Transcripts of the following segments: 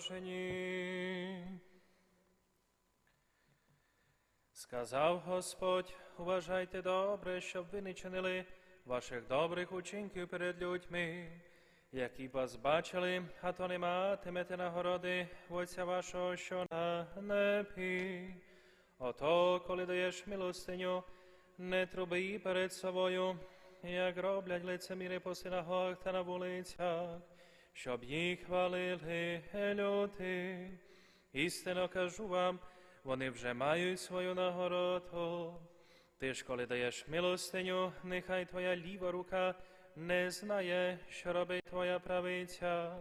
положенні. Сказав Господь, уважайте добре, щоб ви не чинили ваших добрих учинків перед людьми, які вас бачили, а то не матимете нагороди Отця вашого, що на небі. Ото, коли даєш милостиню, не труби перед собою, як роблять лицеміри по синагогах та на вулицях, щоб їх хвалили люди. Істинно кажу вам, вони вже мають свою нагороду. Ти ж, коли даєш милостиню, нехай твоя ліва рука не знає, що робить твоя правиця,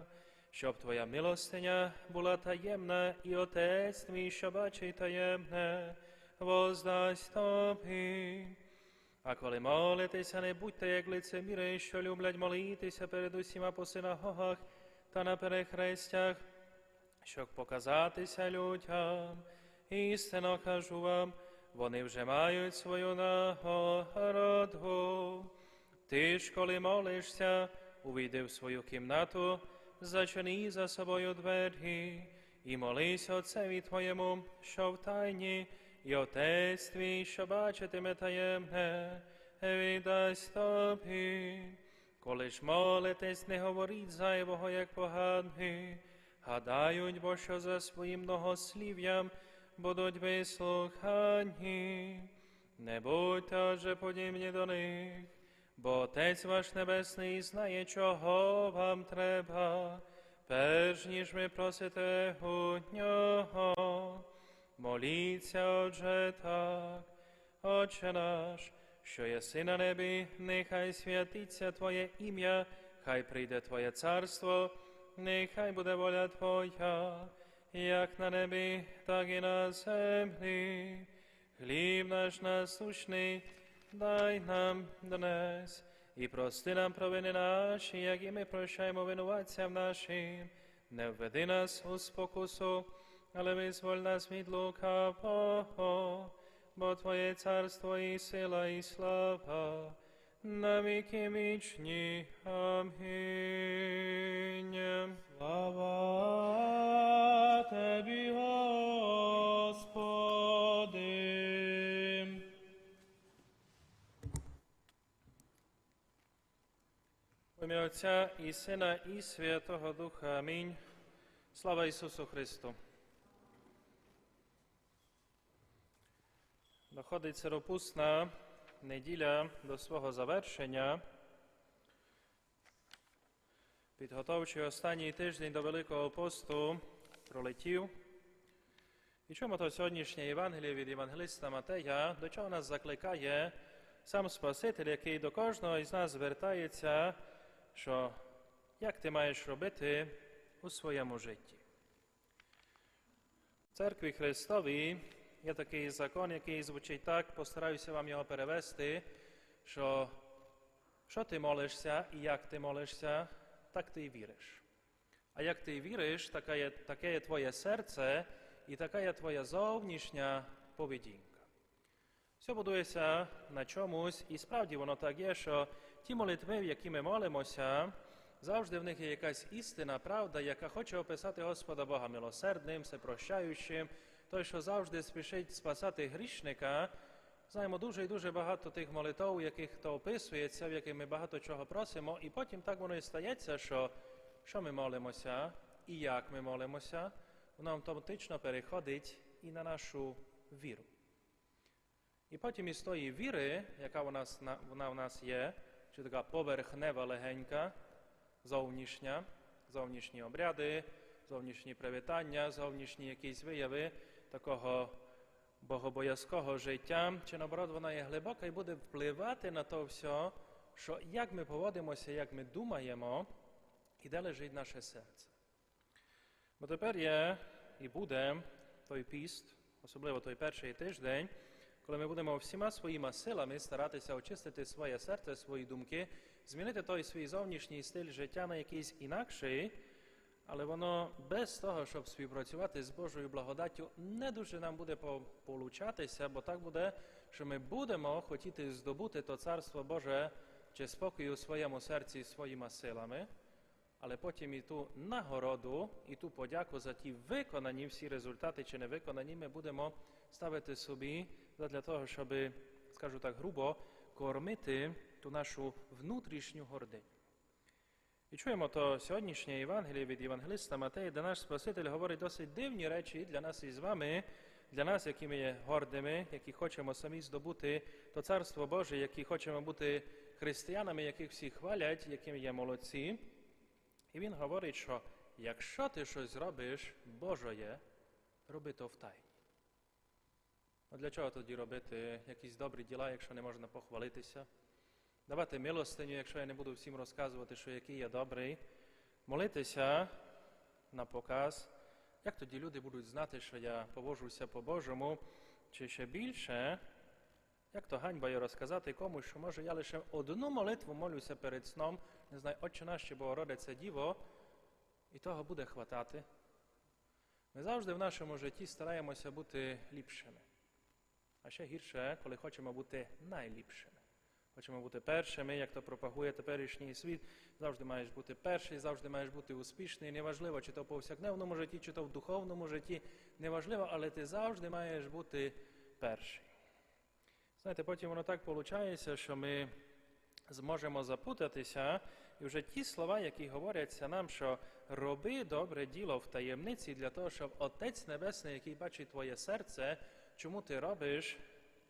щоб твоя милостиня була таємна, і Отець твій, що бачить таємне, воздасть тобі. А коли молитеся, не будьте як лицеміри, що люблять молитися перед усіма по синагогах та на перехрестях, щоб показатися людям. Істинно кажу вам, вони вже мають свою нагороду. Ти ж, коли молишся, увійди в свою кімнату, зачини за собою двері, і молись Отцеві твоєму, що в тайні, і Отець твій, що бачитиме таємне, віддасть тобі. Коли ж молитесь, не говоріть зайвого, як погані, гадають, бо що за своїм многослів'ям будуть вислухані. Не будьте отже подібні до них, бо Отець ваш Небесний знає, чого вам треба, перш ніж ви просите у нього. Моліться, отже, так, Отче наш, що єси на небі, нехай святиться Твоє ім'я, хай прийде Твоє царство, нехай буде воля Твоя, як на небі, так і на землі. Хліб наш насущний, дай нам днес, і прости нам провини наші, як і ми прощаємо винуватцям нашим. Не введи нас у спокусу, але визволь нас від лукавого, бо Твоє царство і сила, і слава, на віки вічні. Амінь. Слава Тебі, Господи. В ім'я Отця і Сина, і Святого Духа. Амінь. Слава Ісусу Христу. Доходить сиропусна неділя до свого завершення. Підготовчий останній тиждень до Великого посту пролетів. І чому то сьогоднішнє Євангеліє від Євангелиста Матея, до чого нас закликає сам Спаситель, який до кожного із нас звертається, що як ти маєш робити у своєму житті. В церкві Христовій є такий закон, який звучить так, постараюся вам його перевести, що що ти молишся і як ти молишся, так ти і віриш. А як ти віриш, таке є, таке є твоє серце і така є твоя зовнішня поведінка. Все будується на чомусь, і справді воно так є, що ті молитви, в які ми молимося, завжди в них є якась істина, правда, яка хоче описати Господа Бога милосердним, всепрощаючим, той, що завжди спішить спасати грішника. Знаємо дуже і дуже багато тих молитв, в яких то описується, в яких ми багато чого просимо, і потім так воно і стається, що, що ми молимося і як ми молимося, воно автоматично переходить і на нашу віру. І потім із тої віри, яка нас, вона в нас є, чи така поверхнева легенька, зовнішня, зовнішні обряди, зовнішні привітання, зовнішні якісь вияви такого богобоязкого життя, чи наоборот вона є глибока і буде впливати на то все, що як ми поводимося, як ми думаємо, і де лежить наше серце. Бо тепер є і буде той піст, особливо той перший тиждень, коли ми будемо всіма своїми силами старатися очистити своє серце, свої думки, змінити той свій зовнішній стиль життя на якийсь інакший, але воно без того, щоб співпрацювати з Божою благодаттю, не дуже нам буде получатися, бо так буде, що ми будемо хотіти здобути то царство Боже чи спокій у своєму серці своїми силами, але потім і ту нагороду, і ту подяку за ті виконані всі результати чи не виконані, ми будемо ставити собі для того, щоб, скажу так грубо, кормити ту нашу внутрішню гординю. І чуємо то сьогоднішнє Євангеліє від Євангелиста Матея, де наш Спаситель говорить досить дивні речі для нас із вами, для нас, які ми є гордими, які хочемо самі здобути то Царство Боже, які хочемо бути християнами, яких всі хвалять, якими є молодці. І він говорить, що якщо ти щось робиш Божоє, роби то в тайні. А для чого тоді робити якісь добрі діла, якщо не можна похвалитися? Давати милостиню, якщо я не буду всім розказувати, що який я добрий, молитися на показ. Як тоді люди будуть знати, що я поводжуся по-божому, чи ще більше, як то ганьба є розказати комусь, що може я лише одну молитву молюся перед сном, не знаю, Отче наш чи Богородице Діво, і того буде хватати. Ми завжди в нашому житті стараємося бути ліпшими. А ще гірше, коли хочемо бути найліпшими. Хочемо бути першими, як то пропагує теперішній світ. Завжди маєш бути перший, завжди маєш бути успішний. Неважливо, чи то в повсякденному житті, чи то в духовному житті. Неважливо, але ти завжди маєш бути перший. Знаєте, потім воно так виходить, що ми зможемо запутатися, і вже ті слова, які говоряться нам, що роби добре діло в таємниці для того, щоб Отець Небесний, який бачить твоє серце, чому ти робиш,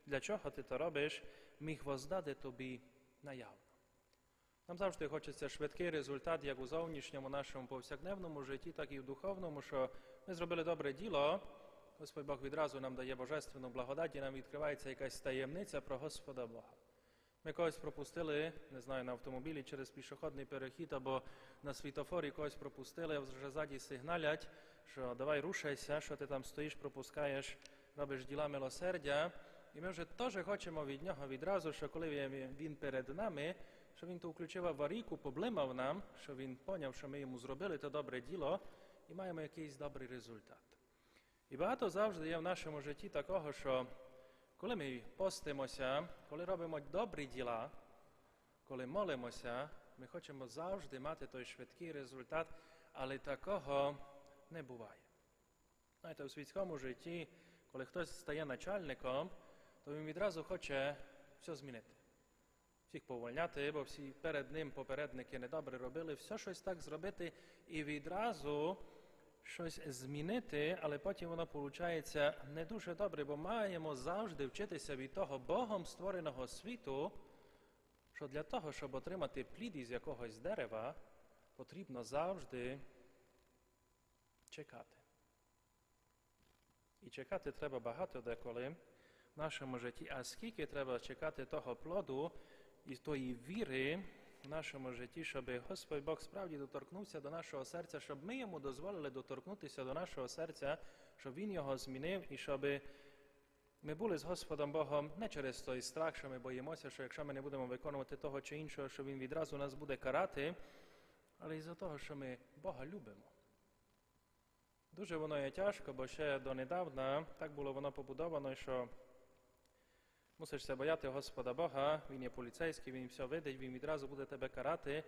для чого ти то робиш, міг воздаде тобі наявно. Нам завжди хочеться швидкий результат, як у зовнішньому нашому повсякденному житті, так і в духовному, що ми зробили добре діло, Господь Бог відразу нам дає божественну благодать, і нам відкривається якась таємниця про Господа Бога. Ми когось пропустили, не знаю, на автомобілі через пішохідний перехід або на світофорі когось пропустили, а вже ззаді сигналять, що давай рушайся, що ти там стоїш, пропускаєш, робиш діла милосердя. І ми вже теж хочемо від нього відразу, що коли він перед нами, що він то включив аварійку, поблимав нам, що він поняв, що ми йому зробили то добре діло, і маємо якийсь добрий результат. І багато завжди є в нашому житті такого, що коли ми постимося, коли робимо добрі діла, коли молимося, ми хочемо завжди мати той швидкий результат, але такого не буває. Знаєте, у світському житті, коли хтось стає начальником, то він відразу хоче все змінити. Всіх повольняти, бо всі перед ним попередники недобре робили, все щось так зробити і відразу щось змінити, але потім воно виходить не дуже добре, бо маємо завжди вчитися від того Богом створеного світу, що для того, щоб отримати плід із якогось дерева, потрібно завжди чекати. І чекати треба багато деколи нашому житті. А скільки треба чекати того плоду і тої віри в нашому житті, щоб Господь Бог справді доторкнувся до нашого серця, щоб ми йому дозволили доторкнутися до нашого серця, щоб Він його змінив і щоб ми були з Господом Богом не через той страх, що ми боїмося, що якщо ми не будемо виконувати того чи іншого, що Він відразу нас буде карати, але із-за того, що ми Бога любимо. Дуже воно є тяжко, бо ще донедавна так було воно побудовано, що мусишся бояти Господа Бога, Він є поліцейський, Він все видить, Він відразу буде тебе карати,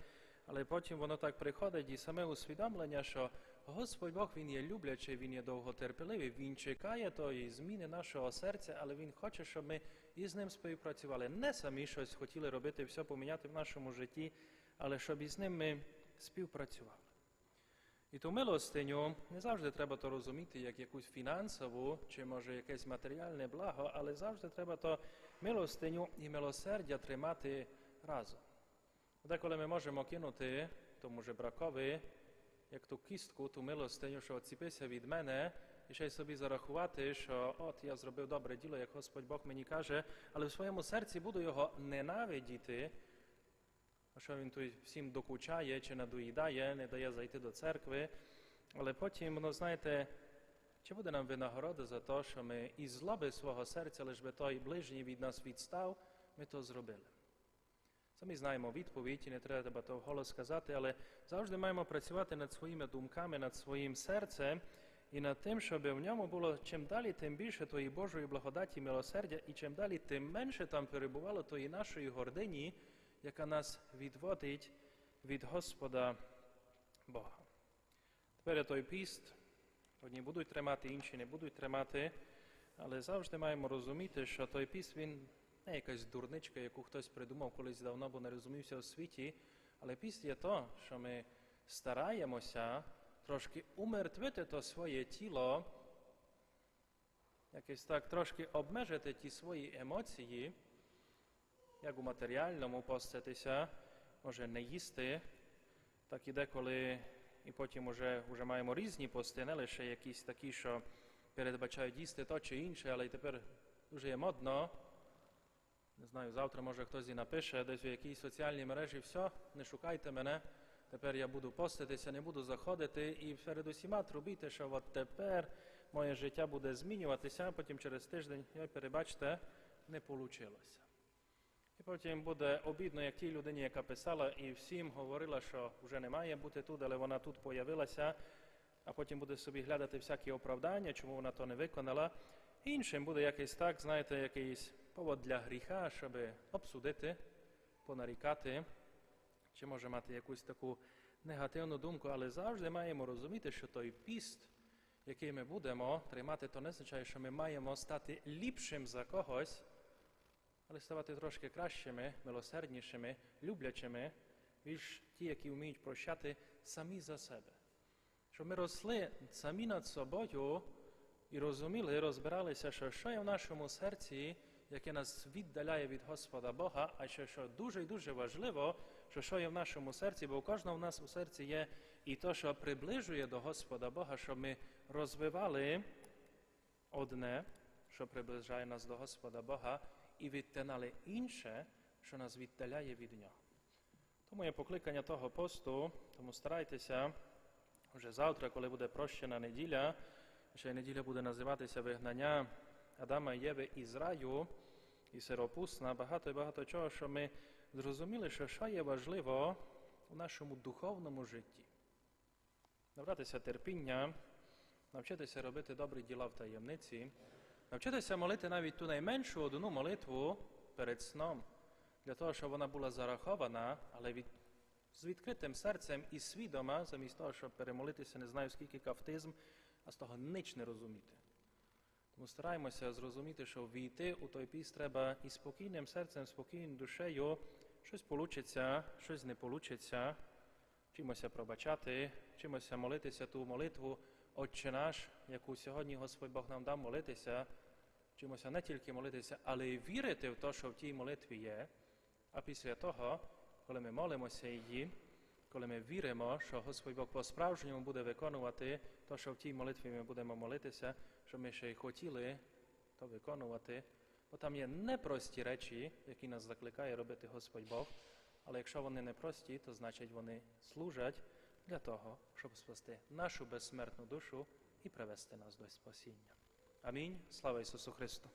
але потім воно так приходить і саме усвідомлення, що Господь Бог Він є люблячий, Він є довготерпеливий, Він чекає тої зміни нашого серця, але Він хоче, щоб ми із ним співпрацювали. Не самі щось хотіли робити, все поміняти в нашому житті, але щоб із ним ми співпрацювали. І ту милостиню не завжди треба то розуміти як якусь фінансову чи може якесь матеріальне благо, але завжди треба то милостиню і милосердя тримати разом. Деколи ми можемо кинути тому же бракові, як ту кістку, ту милостиню, що оціпися від мене, і ще й собі зарахувати, що от я зробив добре діло, як Господь Бог мені каже, але в своєму серці буду його ненавидіти. Що він тут всім докучає чи надоїдає, не дає зайти до церкви. Але потім, ну знаєте, чи буде нам винагорода за те, що ми із злоби свого серця, лиш би той ближній від нас відстав, ми то зробили. Самі знаємо відповідь, і не треба то вголос сказати, але завжди маємо працювати над своїми думками, над своїм серцем і над тим, щоб в ньому було чим далі, тим більше тої Божої благодаті, милосердя, і чим далі, тим менше там перебувало тої нашої гордині, яка нас відводить від Господа Бога. Тепер той піст, одні будуть тримати, інші не будуть тримати, але завжди маємо розуміти, що той піст він не якась дурничка, яку хтось придумав колись давно, бо не розумівся у світі. Але піст є то, що ми стараємося трошки умертвити то своє тіло, якось так трошки обмежити ті свої емоції, як у матеріальному поститися, може не їсти, так і деколи, і потім вже, вже маємо різні пости, не лише якісь такі, що передбачають їсти то чи інше, але й тепер дуже є модно. Не знаю, завтра може хтось і напише десь у якійсь соціальній мережі, все, не шукайте мене, тепер я буду поститися, не буду заходити і перед усіма трубіте, що от тепер моє життя буде змінюватися, а потім через тиждень, ой, перебачте, не вийшло. І потім буде обідно, як тій людині, яка писала і всім говорила, що вже не має бути тут, але вона тут появилася, а потім буде собі глядати всякі оправдання, чому вона то не виконала. Іншим буде якийсь так, знаєте, якийсь повод для гріха, щоб обсудити, понарікати, чи може мати якусь таку негативну думку, але завжди маємо розуміти, що той піст, який ми будемо тримати, то не означає, що ми маємо стати ліпшим за когось, але ставати трошки кращими, милосерднішими, люблячими, більш ті, які вміють прощати самі за себе. Щоб ми росли самі над собою і розуміли, розбиралися, що що є в нашому серці, яке нас віддаляє від Господа Бога, а що, що дуже і дуже важливо, що що є в нашому серці, бо у кожного в нас у серці є і то, що приближує до Господа Бога, щоб ми розвивали одне, що приближає нас до Господа Бога, і відтинали інше, що нас віддаляє від Нього. Тому є покликання того посту, тому старайтеся вже завтра, коли буде прощена неділя, ще неділя буде називатися вигнання Адама і Єви із раю і сиропусна, багато і багато чого, що ми зрозуміли, що що є важливо у нашому духовному житті. Набратися терпіння, навчитися робити добрі діла в таємниці, навчитися молити навіть ту найменшу одну молитву перед сном, для того, щоб вона була зарахована, але від, з відкритим серцем і свідома, замість того, щоб перемолитися, не знаю скільки кафтизм, а з того ніч не розуміти. Тому стараємося зрозуміти, що війти у той піс треба і спокійним серцем, спокійною душею, щось получиться, щось не получиться, вчимося пробачати, вчимося молитися ту молитву Отче наш, яку сьогодні Господь Бог нам дав молитися, вчимося не тільки молитися, але й вірити в те, що в тій молитві є. А після того, коли ми молимося її, коли ми віримо, що Господь Бог по-справжньому буде виконувати те, що в тій молитві ми будемо молитися, що ми ще й хотіли то виконувати, бо там є непрості речі, які нас закликає робити Господь Бог. Але якщо вони непрості, то значить вони служать для того, щоб спасти нашу безсмертну душу і привести нас до спасіння. Амінь. Слава Ісусу Христу!